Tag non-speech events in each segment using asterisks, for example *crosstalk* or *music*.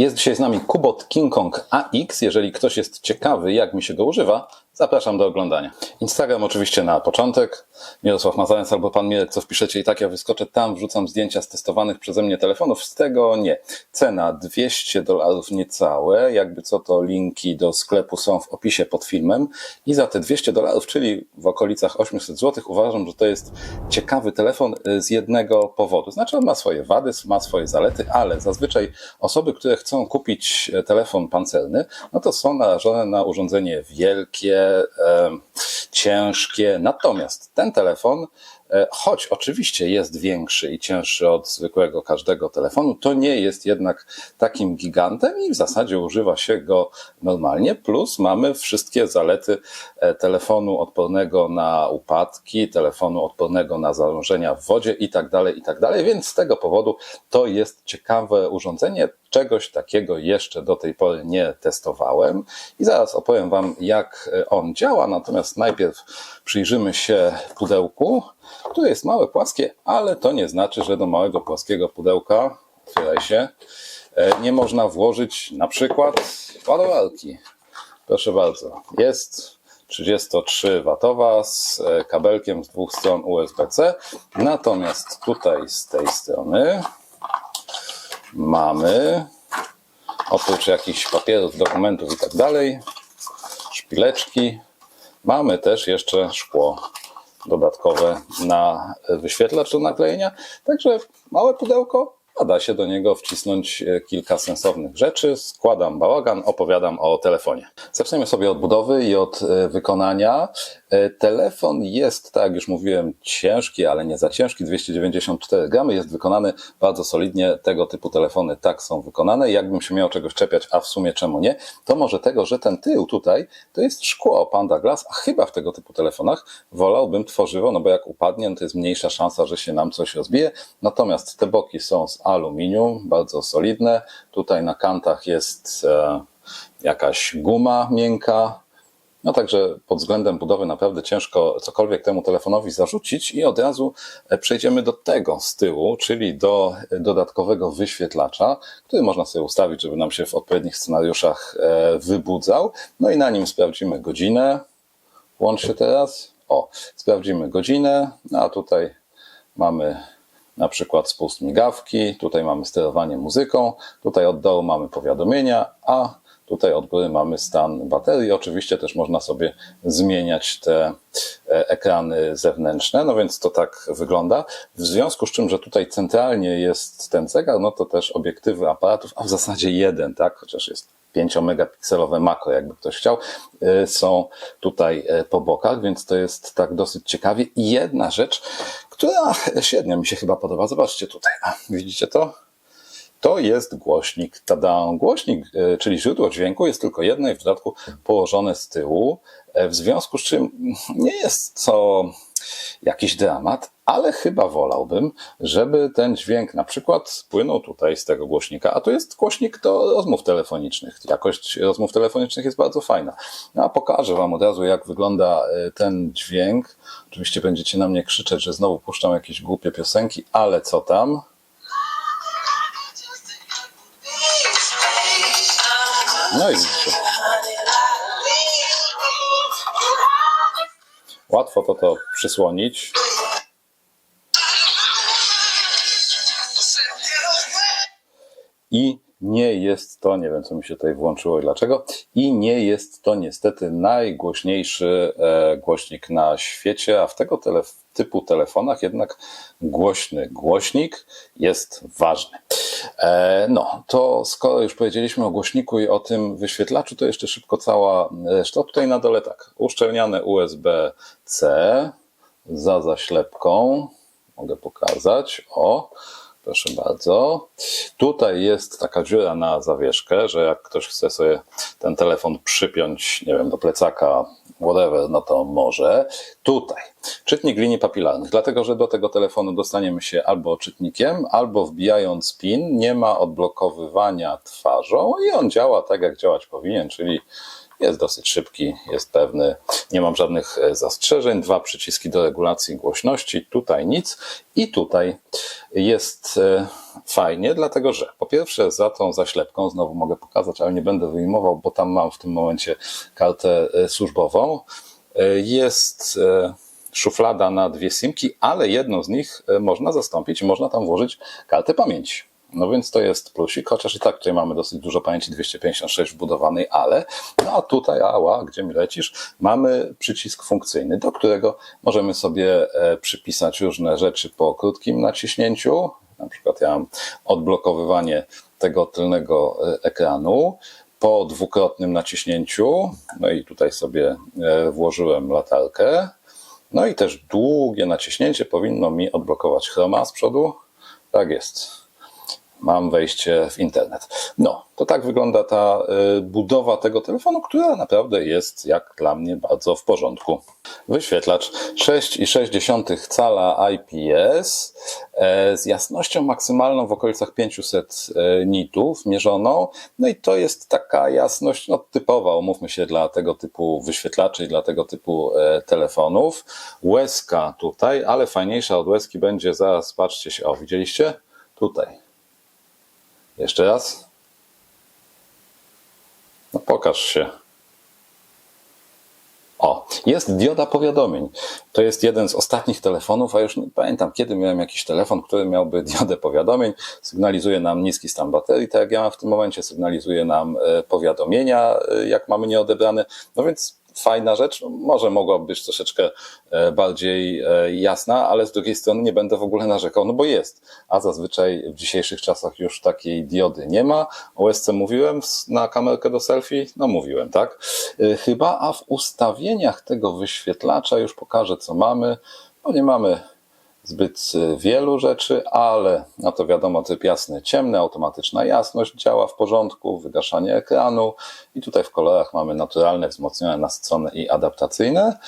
Jest dzisiaj z nami Kubot King Kong AX. Jeżeli ktoś jest ciekawy, jak mi się go używa, zapraszam do oglądania. Instagram oczywiście na początek. Mirosław Mazając albo Pan Mirek, co wpiszecie i tak ja wyskoczę tam, wrzucam zdjęcia z testowanych przeze mnie telefonów. Z tego nie. Cena 200 dolarów niecałe. Jakby co to linki do sklepu są w opisie pod filmem. I za te 200 dolarów, czyli w okolicach 800 zł, uważam, że to jest ciekawy telefon y, z jednego powodu. Znaczy on ma swoje wady, ma swoje zalety, ale zazwyczaj osoby, które chcą kupić e, telefon pancerny, no to są narażone na urządzenie wielkie, e, ciężkie. Natomiast ten telefon, e, choć oczywiście jest większy i cięższy od zwykłego każdego telefonu, to nie jest jednak takim gigantem i w zasadzie używa się go normalnie. Plus mamy wszystkie zalety e, telefonu odpornego na upadki, telefonu odpornego na zanurzenia w wodzie i tak dalej, i tak dalej. Więc z tego powodu to jest ciekawe urządzenie. Czegoś takiego jeszcze do tej pory nie testowałem i zaraz opowiem Wam, jak on działa. Natomiast najpierw przyjrzymy się pudełku, które jest małe, płaskie, ale to nie znaczy, że do małego, płaskiego pudełka, otwieraj się, e, nie można włożyć na przykład ładowarki. Proszę bardzo, jest 33W z e, kabelkiem z dwóch stron USB-C. Natomiast tutaj z tej strony mamy. Oprócz jakichś papierów, dokumentów i tak dalej, szpileczki, mamy też jeszcze szkło dodatkowe na wyświetlacz do naklejenia. Także małe pudełko, a da się do niego wcisnąć e, kilka sensownych rzeczy. Składam bałagan, opowiadam o telefonie. Zaczniemy sobie od budowy i od e, wykonania. E, Telefon jest, tak jak już mówiłem, ciężki, ale nie za ciężki, 294 gramy. Jest wykonany bardzo solidnie. Tego typu telefony tak są wykonane. Jakbym się miał czegoś czepiać, a w sumie czemu nie, to może tego, że ten tył tutaj to jest szkło Panda Glass, a chyba w tego typu telefonach wolałbym tworzywo, no bo jak upadnie, no to jest mniejsza szansa, że się nam coś rozbije. Natomiast te boki są z aluminium, bardzo solidne. Tutaj na kantach jest e, jakaś guma miękka. No także pod względem budowy naprawdę ciężko cokolwiek temu telefonowi zarzucić i od razu e, przejdziemy do tego z tyłu, czyli do dodatkowego wyświetlacza, który można sobie ustawić, żeby nam się w odpowiednich scenariuszach e, wybudzał. No i na nim sprawdzimy godzinę. Łącz się teraz. O, sprawdzimy godzinę, no a tutaj mamy na przykład spust migawki, tutaj mamy sterowanie muzyką, tutaj od dołu mamy powiadomienia, a tutaj od góry mamy stan baterii. Oczywiście też można sobie zmieniać te e, ekrany zewnętrzne, no więc to tak wygląda. W związku z czym, że tutaj centralnie jest ten zegar, no to też obiektywy aparatów, a w zasadzie jeden, tak, chociaż jest 5-megapikselowe makro, jakby ktoś chciał, y, są tutaj y, po bokach, więc to jest tak dosyć ciekawie. I jedna rzecz, która średnio mi się chyba podoba, zobaczcie tutaj, widzicie to? To jest głośnik. Tada! Głośnik, y, czyli źródło dźwięku jest tylko jedno i w dodatku położone z tyłu, w związku z czym nie jest to jakiś dramat, ale chyba wolałbym, żeby ten dźwięk na przykład płynął tutaj z tego głośnika, a to jest głośnik do rozmów telefonicznych. Jakość rozmów telefonicznych jest bardzo fajna. No a pokażę Wam od razu, jak wygląda e, ten dźwięk. Oczywiście będziecie na mnie krzyczeć, że znowu puszczam jakieś głupie piosenki, ale co tam? No i widzicie. Łatwo to to przysłonić. I nie jest to, nie wiem co mi się tutaj włączyło i dlaczego, i nie jest to niestety najgłośniejszy e, głośnik na świecie, a w tego tele, typu telefonach jednak głośny głośnik jest ważny. E, no, to skoro już powiedzieliśmy o głośniku i o tym wyświetlaczu, to jeszcze szybko cała reszta. Tutaj na dole tak, uszczelniane USB-C za zaślepką. Mogę pokazać. O, Proszę bardzo. Tutaj jest taka dziura na zawieszkę, że jak ktoś chce sobie ten telefon przypiąć, nie wiem, do plecaka, whatever, no to może. Tutaj czytnik linii papilarnych, dlatego że do tego telefonu dostaniemy się albo czytnikiem, albo wbijając PIN. Nie ma odblokowywania twarzą i on działa tak, jak działać powinien, czyli Jest dosyć szybki, jest pewny, nie mam żadnych e, zastrzeżeń. Dwa przyciski do regulacji głośności, tutaj nic i tutaj jest e, fajnie, dlatego że po pierwsze za tą zaślepką, znowu mogę pokazać, ale nie będę wyjmował, bo tam mam w tym momencie kartę e, służbową, jest szuflada na dwie simki, ale jedną z nich można zastąpić można tam włożyć kartę pamięci. No więc to jest plusik, chociaż i tak tutaj mamy dosyć dużo pamięci 256 wbudowanej, ale no a tutaj, ała, gdzie mi lecisz, mamy przycisk funkcyjny, do którego możemy sobie e, przypisać różne rzeczy po krótkim naciśnięciu. Na przykład ja mam odblokowywanie tego tylnego e, ekranu po dwukrotnym naciśnięciu. No i tutaj sobie e, włożyłem latarkę. No i też długie naciśnięcie powinno mi odblokować chroma z przodu. Tak jest mam wejście w internet. No, to tak wygląda ta y, budowa tego telefonu, która naprawdę jest jak dla mnie bardzo w porządku. Wyświetlacz 6,6 cala IPS e, z jasnością maksymalną w okolicach 500 e, nitów mierzoną. No i to jest taka jasność no, typowa, umówmy się, dla tego typu wyświetlaczy i dla tego typu e, telefonów. Łezka tutaj, ale fajniejsza od łezki będzie zaraz, patrzcie się, o widzieliście? Tutaj. Jeszcze raz. No pokaż się. O, jest dioda powiadomień. To jest jeden z ostatnich telefonów, a już nie pamiętam kiedy miałem jakiś telefon, który miałby *laughs* diodę powiadomień. Sygnalizuje nam niski stan baterii, tak jak ja mam w tym momencie, sygnalizuje nam e, powiadomienia, e, jak mamy nieodebrane. No więc fajna rzecz. Może mogłaby być troszeczkę e, bardziej e, jasna, ale z drugiej strony nie będę w ogóle narzekał, no bo jest. A zazwyczaj w dzisiejszych czasach już takiej diody nie ma. O łezce mówiłem na kamerkę do selfie? No mówiłem, tak? E, Chyba, a w ustawieniach tego wyświetlacza już pokażę, co mamy. No nie mamy zbyt wielu rzeczy, ale no to wiadomo, typ jasny, ciemny, automatyczna jasność działa w porządku, wygaszanie ekranu i tutaj w kolorach mamy naturalne, wzmocnione, nasycone i adaptacyjne,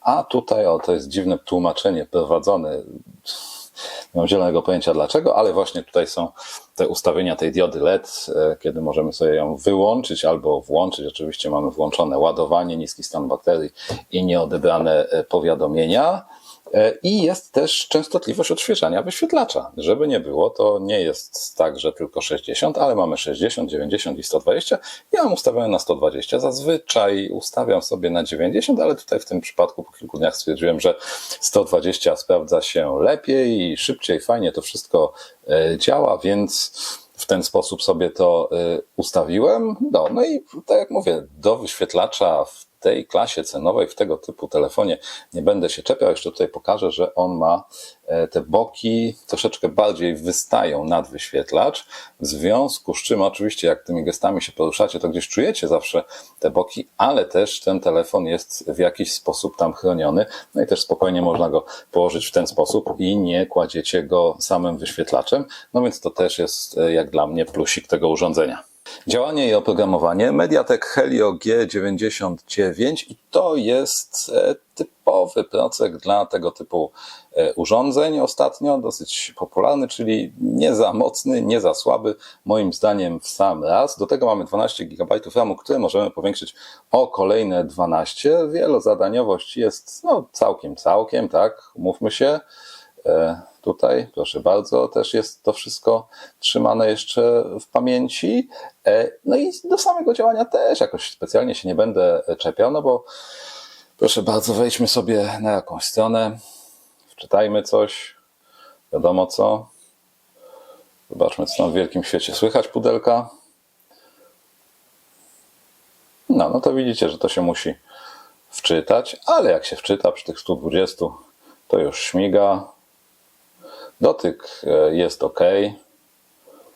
a tutaj, o to jest dziwne tłumaczenie prowadzone, nie mam zielonego pojęcia dlaczego, ale właśnie tutaj są te ustawienia tej diody LED, kiedy możemy sobie ją wyłączyć albo włączyć. Oczywiście mamy włączone ładowanie, niski stan baterii i nieodebrane powiadomienia. I jest też częstotliwość odświeżania wyświetlacza. Żeby nie było, to nie jest tak, że tylko 60, ale mamy 60, 90 i 120. Ja mam ustawione na 120. Zazwyczaj ustawiam sobie na 90, ale tutaj w tym przypadku po kilku dniach stwierdziłem, że 120 sprawdza się lepiej i szybciej, fajnie to wszystko działa, więc w ten sposób sobie to ustawiłem. No, no i tak jak mówię, do wyświetlacza w tej klasie cenowej, w tego typu telefonie nie będę się czepiał. Jeszcze tutaj pokażę, że on ma te boki troszeczkę bardziej wystają nad wyświetlacz, w związku z czym oczywiście jak tymi gestami się poruszacie, to gdzieś czujecie zawsze te boki, ale też ten telefon jest w jakiś sposób tam chroniony, no i też spokojnie można go położyć w ten sposób i nie kładziecie go samym wyświetlaczem, no więc to też jest jak dla mnie plusik tego urządzenia. Działanie i oprogramowanie Mediatek Helio G99 i to jest typowy procek dla tego typu urządzeń ostatnio, dosyć popularny, czyli nie za mocny, nie za słaby, moim zdaniem w sam raz. Do tego mamy 12 GB RAMu, które możemy powiększyć o kolejne 12. Wielozadaniowość jest no, całkiem, całkiem, tak, umówmy się. Tutaj, proszę bardzo, też jest to wszystko trzymane jeszcze w pamięci. No i do samego działania też jakoś specjalnie się nie będę czepiał, no bo proszę bardzo, wejdźmy sobie na jakąś stronę, wczytajmy coś, wiadomo co. Zobaczmy, co tam w wielkim świecie słychać pudelka. No, no to widzicie, że to się musi wczytać, ale jak się wczyta przy tych 120, to już śmiga. Dotyk jest ok,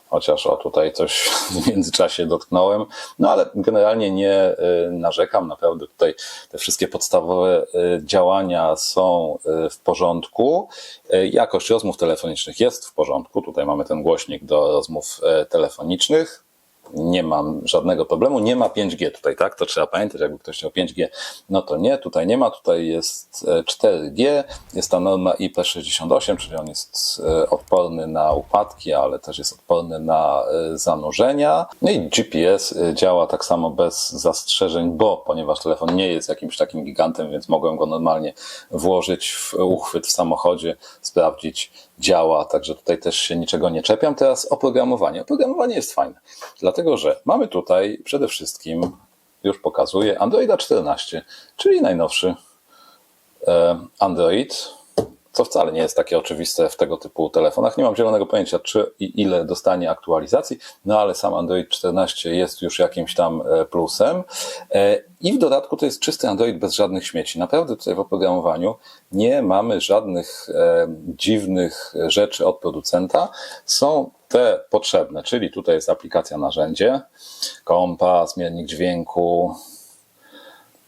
chociaż o tutaj coś *laughs* w międzyczasie dotknąłem, no ale generalnie nie narzekam, naprawdę tutaj te wszystkie podstawowe działania są w porządku. Jakość rozmów telefonicznych jest w porządku, tutaj mamy ten głośnik do rozmów telefonicznych. Nie mam żadnego problemu. Nie ma 5G tutaj, tak? To trzeba pamiętać, jakby ktoś chciał 5G, no to nie, tutaj nie ma, tutaj jest e, 4G, jest ta norma IP68, czyli on jest e, odporny na upadki, ale też jest odporny na e, zanurzenia. No i GPS e, działa tak samo bez zastrzeżeń, bo ponieważ telefon nie jest jakimś takim gigantem, więc mogłem go normalnie włożyć w uchwyt w samochodzie, sprawdzić, działa, także tutaj też się niczego nie czepiam. Teraz oprogramowanie. Oprogramowanie jest fajne, dlatego że mamy tutaj przede wszystkim, już pokazuję, Androida 14, czyli najnowszy e, Android, co wcale nie jest takie oczywiste w tego typu telefonach. Nie mam zielonego pojęcia, czy i ile dostanie aktualizacji, no ale sam Android 14 jest już jakimś tam e, plusem. E, I w dodatku to jest czysty Android bez żadnych śmieci. Naprawdę tutaj w oprogramowaniu nie mamy żadnych e, dziwnych rzeczy od producenta. Są te potrzebne, czyli tutaj jest aplikacja narzędzie, kompas, miernik dźwięku,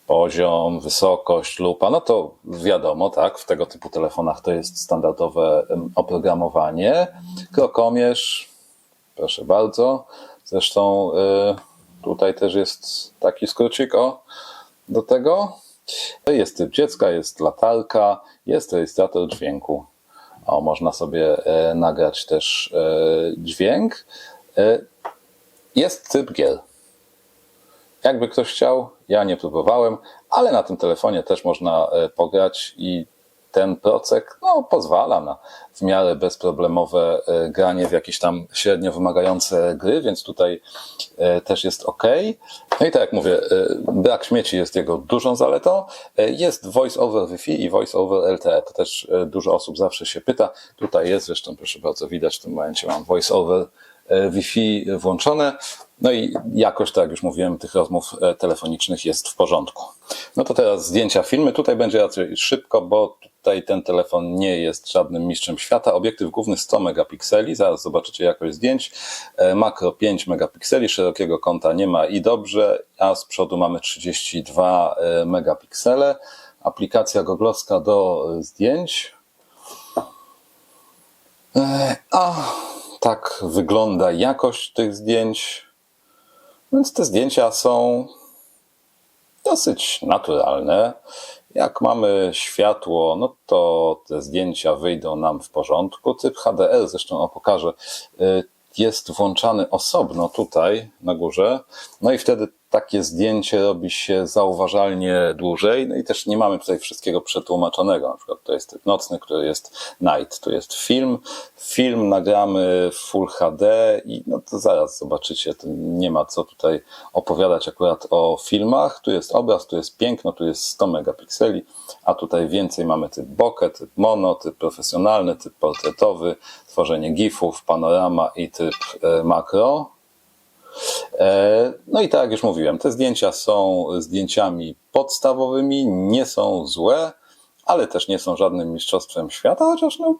poziom, wysokość, lupa, no to wiadomo, tak, w tego typu telefonach to jest standardowe oprogramowanie. Krokomierz, proszę bardzo. Zresztą y, tutaj też jest taki skrócik o, do tego. Jest typ dziecka, jest latarka, jest rejestrator dźwięku. O, można sobie e, nagrać też e, dźwięk. E, jest typ gier. Jakby ktoś chciał, ja nie próbowałem, ale na tym telefonie też można e, pograć i ten procek no, pozwala na w miarę bezproblemowe e, granie w jakieś tam średnio wymagające gry, więc tutaj e, też jest ok. No i tak jak mówię, brak śmieci jest jego dużą zaletą. Jest voice over Wi-Fi i voice over LTE. To też dużo osób zawsze się pyta. Tutaj jest, zresztą proszę bardzo widać, w tym momencie mam voice over Wi-Fi włączone. No i jakość, tak jak już mówiłem, tych rozmów e, telefonicznych jest w porządku. No to teraz zdjęcia, filmy. Tutaj będzie raczej szybko, bo tutaj ten telefon nie jest żadnym mistrzem świata. Obiektyw główny 100 megapikseli, zaraz zobaczycie jakość zdjęć. E, Makro 5 megapikseli, szerokiego kąta nie ma i dobrze, a z przodu mamy 32 e, megapiksele. Aplikacja goglowska do e, zdjęć. E, A tak wygląda jakość tych zdjęć. Więc te zdjęcia są dosyć naturalne. Jak mamy światło, no to te zdjęcia wyjdą nam w porządku. Typ HDR, zresztą o pokażę, y, jest włączany osobno tutaj na górze. No i wtedy takie zdjęcie robi się zauważalnie dłużej. No i też nie mamy tutaj wszystkiego przetłumaczonego. Na przykład to jest typ nocny, który jest night, tu jest film. Film nagramy w Full HD i no to zaraz zobaczycie, to nie ma co tutaj opowiadać akurat o filmach. Tu jest obraz, tu jest piękno, tu jest 100 megapikseli, a tutaj więcej mamy typ bokeh, typ mono, typ profesjonalny, typ portretowy, tworzenie gifów, panorama i typ e, makro. E, No i tak jak już mówiłem, te zdjęcia są zdjęciami podstawowymi, nie są złe, ale też nie są żadnym mistrzostwem świata, chociaż no,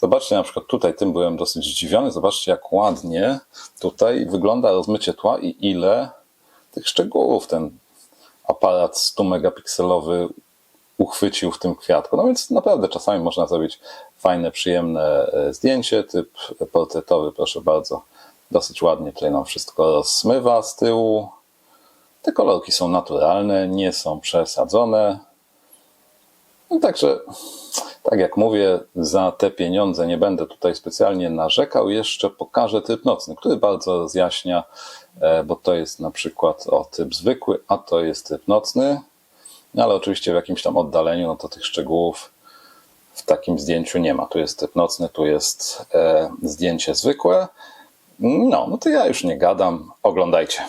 zobaczcie na przykład tutaj, tym byłem dosyć zdziwiony, zobaczcie jak ładnie tutaj wygląda rozmycie tła i ile tych szczegółów ten aparat 100 megapikselowy uchwycił w tym kwiatku. No więc naprawdę czasami można zrobić fajne, przyjemne e, zdjęcie, typ portretowy, proszę bardzo. Dosyć ładnie tutaj nam wszystko rozsmywa z tyłu. Te kolorki są naturalne, nie są przesadzone. No także, tak jak mówię, za te pieniądze nie będę tutaj specjalnie narzekał. Jeszcze pokażę typ nocny, który bardzo rozjaśnia, e, bo to jest na przykład o typ zwykły, a to jest typ nocny. No ale oczywiście w jakimś tam oddaleniu, no to tych szczegółów w takim zdjęciu nie ma. Tu jest typ nocny, tu jest e, zdjęcie zwykłe. No, no to ja już nie gadam. Oglądajcie.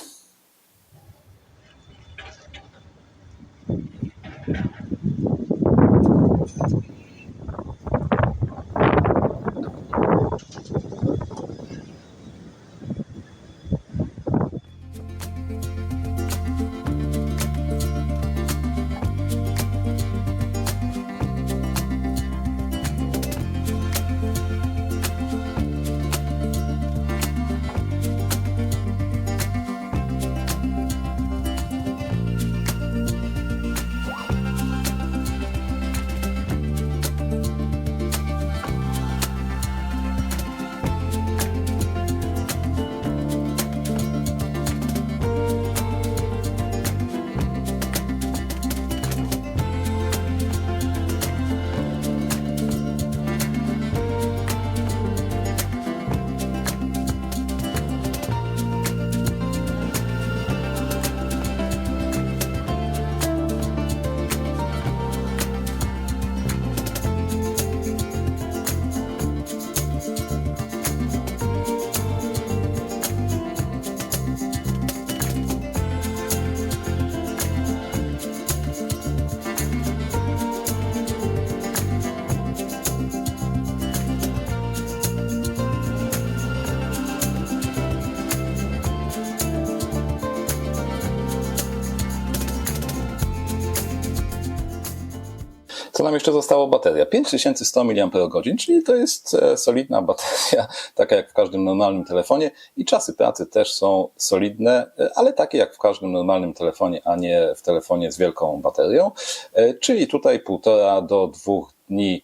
Co nam jeszcze zostało? Bateria. 5100 mAh, czyli to jest e, solidna bateria, *laughs* taka jak w każdym normalnym telefonie i czasy pracy też są solidne, e, ale takie jak w każdym normalnym telefonie, a nie w telefonie z wielką baterią. E, Czyli tutaj półtora do dwóch dni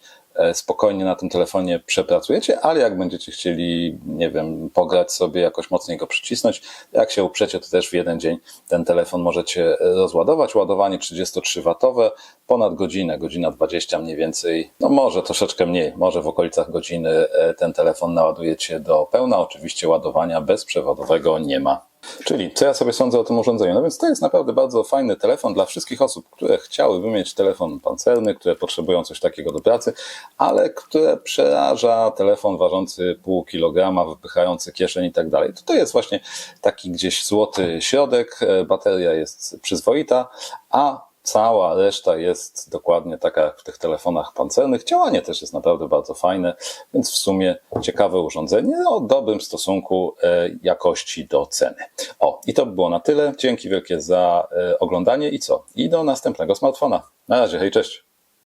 spokojnie na tym telefonie przepracujecie, ale jak będziecie chcieli, nie wiem, pograć sobie, jakoś mocniej go przycisnąć, jak się uprzecie, to też w jeden dzień ten telefon możecie rozładować. Ładowanie 33W, ponad godzinę, godzina 20 mniej więcej, no może troszeczkę mniej, może w okolicach godziny e, ten telefon naładujecie do pełna. Oczywiście ładowania bezprzewodowego nie ma. Czyli co ja sobie sądzę o tym urządzeniu? No więc to jest naprawdę bardzo fajny telefon dla wszystkich osób, które chciałyby mieć telefon pancerny, które potrzebują coś takiego do pracy, ale które przeraża telefon ważący pół kilograma, wypychający kieszeń i tak dalej. To jest właśnie taki gdzieś złoty środek, e, bateria jest przyzwoita, a cała reszta jest dokładnie taka jak w tych telefonach pancernych. Działanie też jest naprawdę bardzo fajne, więc w sumie ciekawe urządzenie o dobrym stosunku e, jakości do ceny. O, i to by było na tyle. Dzięki wielkie za e, oglądanie i co? I do następnego smartfona. Na razie, hej, cześć.